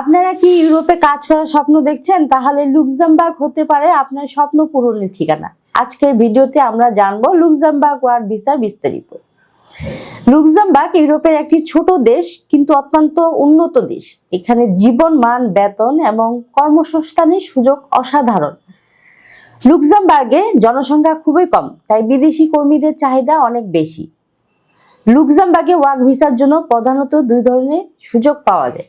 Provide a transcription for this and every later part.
আপনারা কি ইউরোপে কাজ করার স্বপ্ন দেখছেন? তাহলে লুক্সেমবার্গ হতে পারে আপনার স্বপ্ন পূরণের ঠিকানা। আজকের ভিডিওতে আমরা জানব লুক্সেমবার্গ ওয়ার্ক ভিসার বিস্তারিত। লুক্সেমবার্গ ইউরোপের একটি ছোট দেশ, কিন্তু অত্যন্ত উন্নত দেশ। এখানে জীবন, মান, বেতন এবং কর্মসংস্থানের সুযোগ অসাধারণ। লুক্সেমবার্গে জনসংখ্যা খুবই কম, তাই বিদেশি কর্মীদের চাহিদা অনেক বেশি। লুক্সেমবার্গে ওয়ার্ক ভিসার জন্য প্রধানত দুই ধরনের সুযোগ পাওয়া যায়।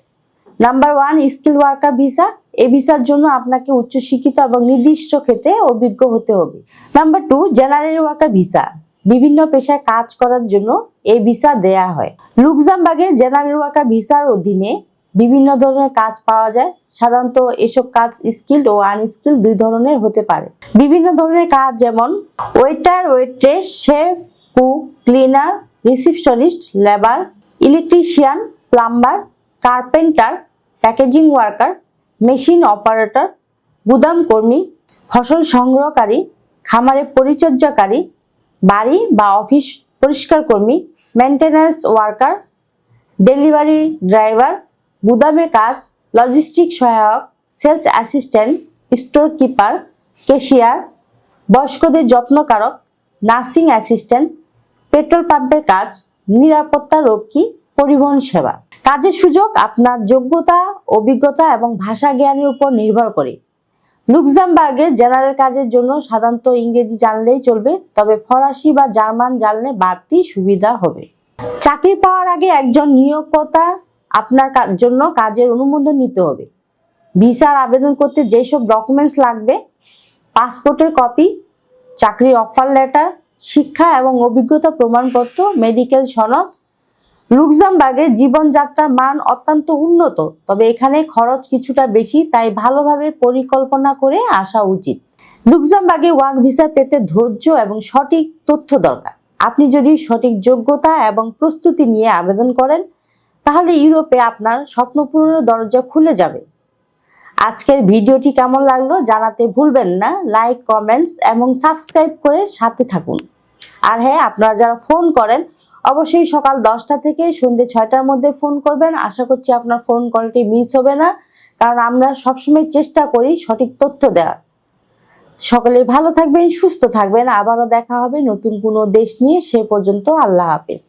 Number one skill worker visa এই ভিসার জন্য আপনাকে উচ্চশিক্ষিত এবং নির্দিষ্ট ক্ষেত্রে অভিজ্ঞ হতে হবে। Number two general worker visa বিভিন্ন পেশায় কাজ করার জন্য এই ভিসা দেয়া হয়। লুক্সেমবার্গে জেনারেল ওয়ার্কার ভিসার অধীনে বিভিন্ন ধরনের কাজ পাওয়া যায়। সাধারণত এসব কাজ স্কিল্ড ও আনস্কিল্ড দুই ধরনের হতে পারে। বিভিন্ন ধরনের কাজ যেমন waiter waitress chef cook cleaner receptionist labour electrician plumber carpenter packaging worker, machine operator, গুদাম কর্মী, ফসল সংগ্রহকারী খামারে পরিচর্যাকারী, বাড়ি বা অফিস পরিষ্কার কর্মী মেনটেন্যান্স ওয়ার্কার ডেলিভারি ড্রাইভার গুদামে কাজ লজিস্টিক সহায়ক sales assistant store keeper cashier বয়স্কদের যত্নকারক নার্সিং অ্যাসিস্ট্যান্ট পেট্রোল পাম্পের কাজ, নিরাপত্তা রক্ষী, পরিবহন সেবা। কাজের সুযোগ, আপনার যোগ্যতা, অভিজ্ঞতা এবং ভাষা জ্ঞানের উপর নির্ভর করে। লুক্সেমবার্গে জেনারেল কাজের জন্য সাধারণত ইংরেজি জানলেই চলবে, তবে ফরাসি বা জার্মান জানলে বাড়তি সুবিধা হবে। চাকরি পাওয়ার আগে একজন নিয়োগকর্তা আপনার জন্য কাজের অনুমোদন নিতে হবে। ভিসার আবেদন করতে যেসব ডকুমেন্টস লাগবে, পাসপোর্টের কপি চাকরির অফার লেটার, শিক্ষা এবং অভিজ্ঞতা প্রমাণপত্র, মেডিকেল সনদ লুক্সেমবার্গের জীবনযাত্রার মান অত্যন্ত উন্নত, তবে এখানে খরচ কিছুটা বেশি, তাই ভালোভাবে পরিকল্পনা করে আসা উচিত। লুক্সেমবার্গে ওয়ার্ক ভিসা পেতে ধৈর্য এবং সঠিক তথ্য দরকার। আপনি যদি সঠিক যোগ্যতা এবং প্রস্তুতি নিয়ে আবেদন করেন, তাহলে ইউরোপে আপনার স্বপ্ন পূরণের দরজা খুলে যাবে। আজকের ভিডিওটি কেমন লাগল জানাতে ভুলবেন না। লাইক, কমেন্টস এবং সাবস্ক্রাইব করে সাথে থাকুন। আর হ্যাঁ আপনারা যারা ফোন করেন অবশ্যই সকাল দশটা থেকে সন্ধ্যে ছয়টার মধ্যে ফোন করবেন। আশা করছি আপনার ফোন কলটি মিস হবে না। কারণ আমরা সবসময় চেষ্টা করি সঠিক তথ্য দেওয়ার। সকলে ভালো থাকবেন, সুস্থ থাকবেন। আবারও দেখা হবে নতুন কোনো দেশ নিয়ে। সে পর্যন্ত আল্লাহ হাফেজ।